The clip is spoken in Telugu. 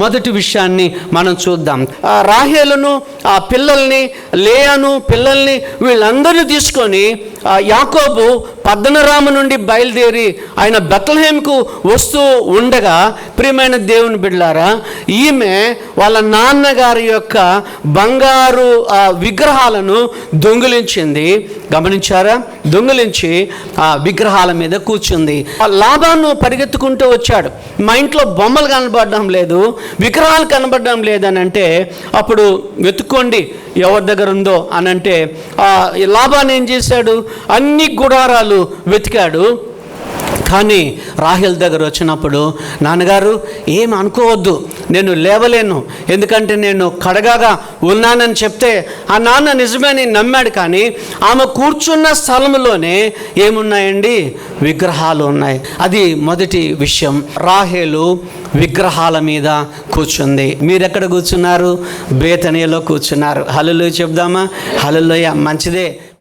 మొదటి విషయాన్ని మనం చూద్దాం. రాహేలను ఆ పిల్లల్ని లేయాను పిల్లల్ని వీళ్ళందరినీ తీసుకొని యాకోబు పద్మనరామ నుండి బయలుదేరి ఆయన బెత్లహేమ్కు వస్తూ ఉండగా ప్రియమైన దేవుని బిడ్డారా ఈమె వాళ్ళ నాన్నగారి యొక్క బంగారు విగ్రహాలను దొంగిలించింది. గమనించారా? దొంగిలించి ఆ విగ్రహాల మీద కూర్చుంది. ఆ లాభాన్ని పరిగెత్తుకుంటూ వచ్చాడు. మా ఇంట్లో బొమ్మలు కనబడడం లేదు విగ్రహాలు కనబడడం లేదని అంటే అప్పుడు వెతుక్కోండి ఎవరి దగ్గర ఉందో అని అంటే లాభాన్ని ఏం చేశాడు? అన్ని గుడారాలు వెతికాడు. కానీ రాహెల్ దగ్గర వచ్చినప్పుడు నాన్నగారు ఏం అనుకోవద్దు నేను లేవలేను. ఎందుకంటే నేను కడగాగా ఉన్నానని చెప్తే ఆ నాన్న నిజమేని నమ్మాడు కానీ ఆమె కూర్చున్న స్థలంలోనే ఏమున్నాయండి? విగ్రహాలు ఉన్నాయి. అది మొదటి విషయం. రాహేలు విగ్రహాల మీద కూర్చుంది. మీరెక్కడ కూర్చున్నారు? బేతనీలో కూర్చున్నారు. హలులు చెప్దామా? హలులోయ మంచిదే.